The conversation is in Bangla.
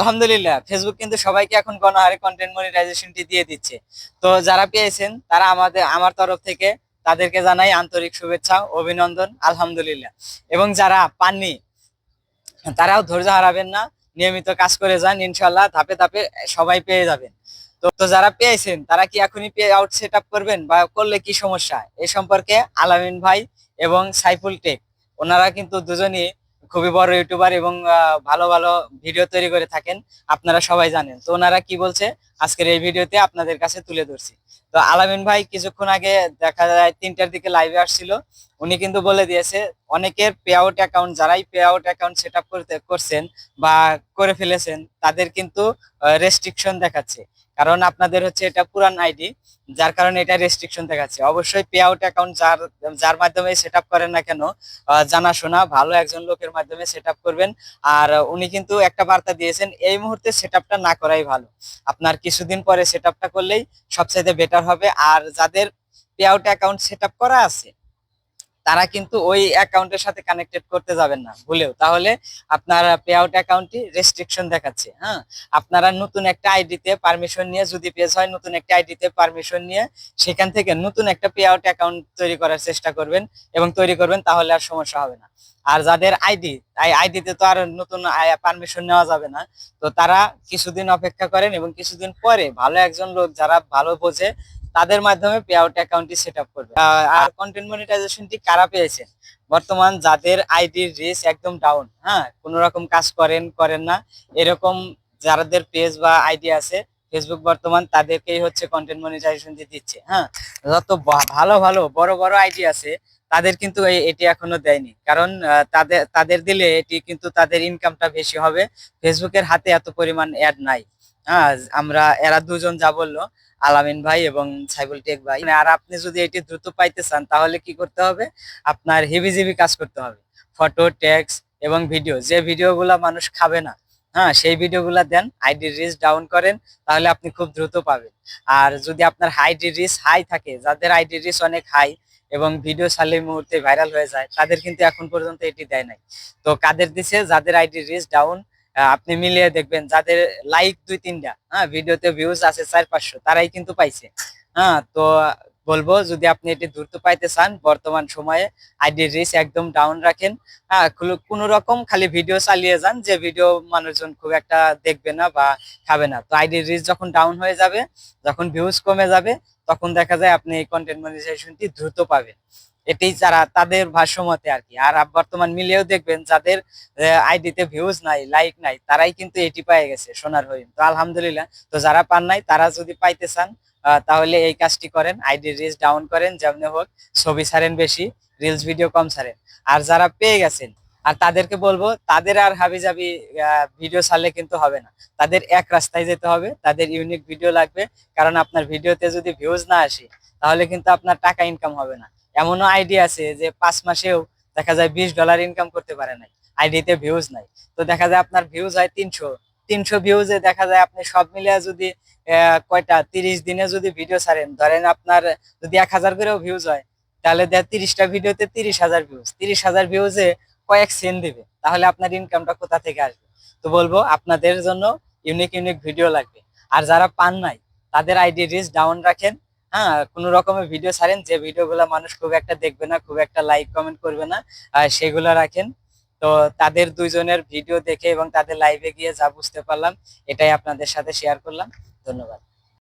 আলহামদুলিল্লাহ ফেসবুক কিন্তু সবাইকে এখন গণহারে কন্টেন্ট মনিটাইজেশনটি দিয়ে দিচ্ছে। তো যারা পেয়েছেন, তারা আমাদের, আমার তরফ থেকে তাদেরকে জানাই আন্তরিক শুভেচ্ছা, অভিনন্দন, আলহামদুলিল্লাহ। এবং যারা পাননি, তারাও ধৈর্য হারাবেন না, নিয়মিত কাজ করে যান ইনশাল্লাহ ধাপে ধাপে সবাই পেয়ে যাবেন। তো তো যারা পেয়েছেন, তারা কি এখনই পে আউট সেট করবেন বা করলে কি সমস্যা? এ সম্পর্কে আলামিন ভাই এবং সাইফুল টেক, ওনারা কিন্তু দুজনই খুবই বড় ইউটিউবার এবং ভালো ভালো ভিডিও তৈরি করে থাকেন। আপনারা সবাই জানেন। তো ওনারা কি বলছে? আজকের এই ভিডিওতে আপনাদের কাছে তুলে ধরছি। তো আলামিন ভাই কিছুক্ষণ আগে দেখা যায় তিনটার দিকে লাইভে আসছিল। উনি কিন্তু বলে দিয়েছে, অনেকের পে আউট অ্যাকাউন্ট যারাই pay out account set up করতে, করছেন বা করে ফেলেছেন, তাদের কিন্তু রেস্ট্রিকশন দেখাচ্ছে। কারণ আপনাদের হচ্ছে এটা পুরান আইডি, যার কারণে এটা রেস্ট্রিকশন দেখাচ্ছে। অবশ্যই পে আউট অ্যাকাউন্ট যার যার মাধ্যমে সেট করেন না কেন জানাশোনা, ভালো একজন লোকের মাধ্যমে সেট করবেন। আর উনি কিন্তু একটা বার্তা দিয়েছেন, এই মুহূর্তে সেট না করাই ভালো। আপনার কিছুদিন পরে সেট করলেই সবচাইতে বেটার হবে। আর যাদের পে আউট অ্যাকাউন্ট সেট করা আছে তারা কিন্তু ওই অ্যাকাউন্টের সাথে কানেক্টেড করতে যাবেন না, ভুলেও। তাহলে আপনার পে আউট অ্যাকাউন্টটি রেস্ট্রিকশন দেখাচ্ছে হ্যাঁ? আপনারা নতুন একটা আইডিতে পারমিশন নিয়ে, যদি পেজ হয়, নতুন একটা আইডিতে পারমিশন নিয়ে সেখান থেকে নতুন একটা পে আউট অ্যাকাউন্ট তৈরি করার চেষ্টা করবেন এবং তৈরি করবেন, তাহলে আর সমস্যা হবে না। আর যাদের আইডি আইডিতে তো আর নতুন পারমিশন নেওয়া যাবে না। তো তারা কিছুদিন অপেক্ষা করেন এবং কিছুদিন পরে ভালো একজন লোক যারা ভালো বোঝে তাদের মাধ্যমে পে আউট অ্যাকাউন্টটি সেট আপ করবে আর কন্টেন্ট মনিটাইজেশনটি কারা পেয়েছে? বর্তমান যাদের আইডির রিস একদম ডাউন হ্যাঁ? কোনো রকম কাজ করেন করেন না। এরকম যাদের পেজ বা আইডি আছে ফেসবুক বর্তমান তাদেরকেই হচ্ছে কন্টেন্ট মনিটাইজেশন দিচ্ছে হ্যাঁ? যত ভালো ভালো, বড় বড় আইডি আছে, তাদের কিন্তু এটি এখনও দেয়নি। কারণ তাদের তাদের দিলে এটি কিন্তু তাদের ইনকামটা বেশি হবে। ফেসবুকের হাতে এত পরিমাণ অ্যাড নাই। হ্যাঁ আমরা, এরা দুজন যা বলল আলামিন ভাই এবং সাইবুল টেক ভাই। আর আপনি যদি এটি দ্রুত পাইতে চান, তাহলে কি করতে হবে? আপনার হেভিজিবি কাজ করতে হবে। ফটো টেক্স এবং ভিডিও যে ভিডিওগুলা মানুষ খাবে না হ্যাঁ সেই ভিডিওগুলা দেন আইডি রিচ ডাউন করেন, তাহলে আপনি খুব দ্রুত পাবেন। আর যদি আপনার আইডি রিচ হাই থাকে, যাদের আইডি রিচ অনেক হাই এবং ভিডিও ছাড়লে মুহূর্তে ভাইরাল হয়ে যায়, তাদের কিন্তু এখন পর্যন্ত এটি দেয় নাই। তো কাদের দিছে? যাদের আইডি রিচ ডাউন আপনি মিলিয়ে দেখবেন যাদের লাইক দুই, তিনটা হ্যাঁ ভিডিওতে ভিউজ আছে চার, পাঁচশো, তারাই কিন্তু পাইছে। হ্যাঁ তো বলব যদি আপনি এটি দ্রুত পাইতে চান, বর্তমান সময়ে আইডি রিচ একদম ডাউন রাখেন। হ্যাঁ কোনো- রকম খালি ভিডিও চালিয়ে যান যে ভিডিও মানুষজন খুব একটা দেখবে না বা খাবে না। তো আইডি রিচ যখন ডাউন হয়ে যাবে, যখন ভিউজ কমে যাবে, তখন দেখা যায় আপনি এই কন্টেন্ট মনিটাইজেশনটি দ্রুত পাবেন। এটাই যারা তাদের ভাষ্যমতে আর কি। আর বর্তমান মিলিয়েও দেখবেন যাদের আইডিতে ভিউজ নাই লাইক নাই, তারাই কিন্তু এটি পেয়ে গেছে, সোনার হরিণ। তো আলহামদুলিল্লাহ, তো যারা পান নাই, তারা যদি পাইতে চান তাহলে এই কাজটি করেন আইডি রিচ ডাউন করেন, যেমনি হোক, ছবি ছাড়েন বেশি রিলস ভিডিও কম ছাড়েন। আর যারা পেয়ে গেছেন, আর তাদেরকে বলব, তাদের আর হাবি জাবি ভিডিও ছাড়লে কিন্তু হবে না। তাদের এক রাস্তায় যেতে হবে, তাদের ইউনিক ভিডিও লাগবে, কারণ আপনার ভিডিওতে যদি ভিউজ না আসে, তাহলে কিন্তু আপনার টাকা ইনকাম হবে না। এমনও আইডিয়া আছে যে পাঁচ মাসেও দেখা যায় বিশ ডলার ইনকাম করতে পারে নাই। আইডিতে ভিউজ নাই। তো দেখা যায় আপনার ভিউজ হয় তিনশো। তিনশো ভিউজে দেখা যায় আপনি সব মিলিয়ে যদি কয়টা, তিরিশ দিনে যদি ভিডিও ছাড়েন, ধরেন আপনার যদি এক হাজার করেও ভিউজ হয়, তাহলে দেখ তিরিশটা ভিডিওতে তিরিশ হাজার ভিউজ তিরিশ হাজার ভিউজে কয়েক সেন্ট দিবে। তাহলে আপনার ইনকামটা কোথা থেকে আসবে? তো বলব, আপনাদের জন্য ইউনিক ইউনিক ভিডিও লাগবে। আর যারা পান নাই, তাদের আইডি রিচ ডাউন রাখেন। হ্যাঁ কোনো রকমের ভিডিও ছাড়েন, যে ভিডিওগুলো মানুষ খুব একটা দেখবে না, খুব একটা লাইক কমেন্ট করবে না সেগুলো রাখেন। তো তাদের দুইজনের ভিডিও দেখে এবং তাদের লাইভে গিয়ে যা বুঝতে পারলাম, এটাই আপনাদের সাথে শেয়ার করলাম। ধন্যবাদ।